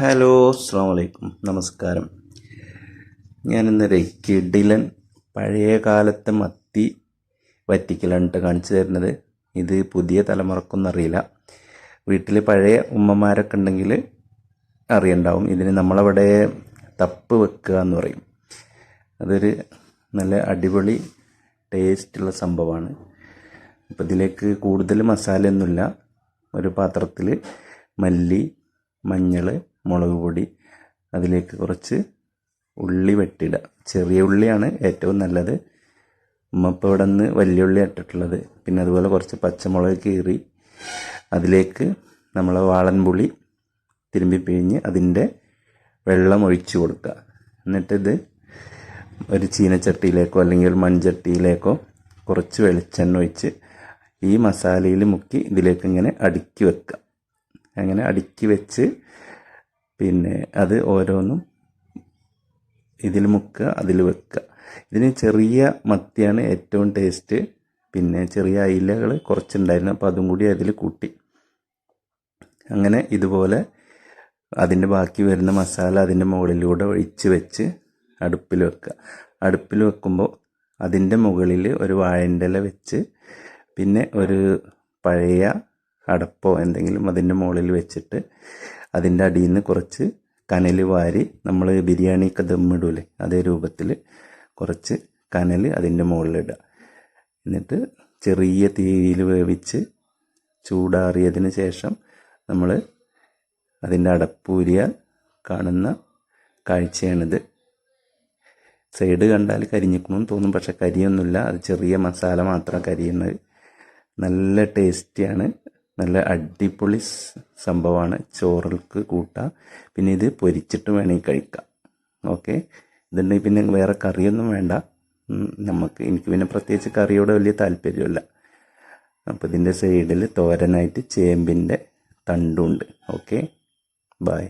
Hello അസ്സാം വലൈക്കും നമസ്കാരം ഞാനിന്നൊരു കിഡിലൻ പഴയ കാലത്തെ മത്തി വറ്റിക്കലാണ് കാണിച്ചു തരുന്നത്. ഇത് പുതിയ തലമുറക്കൊന്നും അറിയില്ല. വീട്ടിൽ പഴയ ഉമ്മമാരൊക്കെ ഉണ്ടെങ്കിൽ അറിയണ്ടാവും. ഇതിന് നമ്മളവിടെ തപ്പ് വെക്കുക എന്ന് പറയും. അതൊരു നല്ല അടിപൊളി ടേസ്റ്റുള്ള സംഭവമാണ്. അപ്പോൾ ഇതിലേക്ക് കൂടുതൽ മസാലയൊന്നുമില്ല. ഒരു പാത്രത്തിൽ മല്ലി മഞ്ഞൾ മുളക് പൊടി അതിലേക്ക് കുറച്ച് ഉള്ളി വെട്ടിയിടുക ചെറിയ ഉള്ളിയാണ് ഏറ്റവും നല്ലത്. ഉമ്മ ഇപ്പോൾ ഇവിടെ നിന്ന് വലിയ ഉള്ളി ഇട്ടിട്ടുള്ളത് പിന്നെ അതുപോലെ കുറച്ച് പച്ചമുളക് കീറി അതിലേക്ക് നമ്മൾ വാളൻപുളി തിരുമ്പി പിഴിഞ്ഞ് അതിന്റെ വെള്ളം ഒഴിച്ചു കൊടുക്കുക. എന്നിട്ടിത് ഒരു ചീനച്ചട്ടിയിലേക്കോ അല്ലെങ്കിൽ ഒരു മൺചട്ടിയിലേക്കോ കുറച്ച് വെളിച്ചെണ്ണ ഒഴിച്ച് ഈ മസാലയിൽ മുക്കി ഇതിലേക്ക് ഇങ്ങനെ അടുക്കി വെക്കുക. അങ്ങനെ അടുക്കി വെച്ച് പിന്നെ അത് ഓരോന്നും ഇതിൽ മുക്കുക അതിൽ വെക്കുക. ഇതിന് ചെറിയ മത്തിയാണ് ഏറ്റവും ടേസ്റ്റ് പിന്നെ ചെറിയ അയിലകൾ കുറച്ചുണ്ടായിരുന്നു അപ്പോൾ അതും കൂടി അതിൽ കൂട്ടി. അങ്ങനെ ഇതുപോലെ അതിന്റെ ബാക്കി വരുന്ന മസാല അതിന്റെ മുകളിലൂടെ ഒഴിച്ച് വെച്ച് അടുപ്പിൽ വെക്കുക. അടുപ്പിൽ വെക്കുമ്പോൾ അതിന്റെ മുകളിൽ ഒരു വാഴന്റെ ഇല വെച്ച് പിന്നെ ഒരു പഴയ അടപ്പോ എന്തെങ്കിലും അതിന്റെ മുകളിൽ വെച്ചിട്ട് അതിന്റെ അടിയിൽ നിന്ന് കുറച്ച് കനൽ വാരി നമ്മൾ ബിരിയാണിയൊക്കെ ദമ്മിടൂലേ അതേ രൂപത്തിൽ കുറച്ച് കനൽ അതിന്റെ മുകളിലിടുക എന്നിട്ട് ചെറിയ തീയിൽ വേവിച്ച് ചൂടാറിയതിന് ശേഷം നമ്മൾ അതിന്റെ അടപ്പൂരിയ കാണുന്ന കാഴ്ചയാണിത്. സൈഡ് കണ്ടാൽ കരിഞ്ഞിക്കണമെന്ന് തോന്നും പക്ഷെ കരിയൊന്നുമില്ല. അത് ചെറിയ മസാല മാത്രം കരിയുന്നത്. നല്ല ടേസ്റ്റിയാണ് നല്ല അടിപൊളി സംഭവമാണ്. ചോറൽക്ക് കൂട്ടാം. പിന്നെ ഇത് പൊരിച്ചിട്ട് വേണമെങ്കിൽ കഴിക്കാം. ഓക്കെ? ഇതുണ്ടെങ്കിൽ പിന്നെ വേറെ കറിയൊന്നും വേണ്ട. നമുക്ക് എനിക്ക് പിന്നെ പ്രത്യേകിച്ച് കറിയോട് വലിയ താല്പര്യമില്ല. അപ്പോൾ ഇതിന്റെ സൈഡിൽ തോരനായിട്ട് ചേമ്പിന്റെ തണ്ടുണ്ട്. ഓക്കെ? ബായ്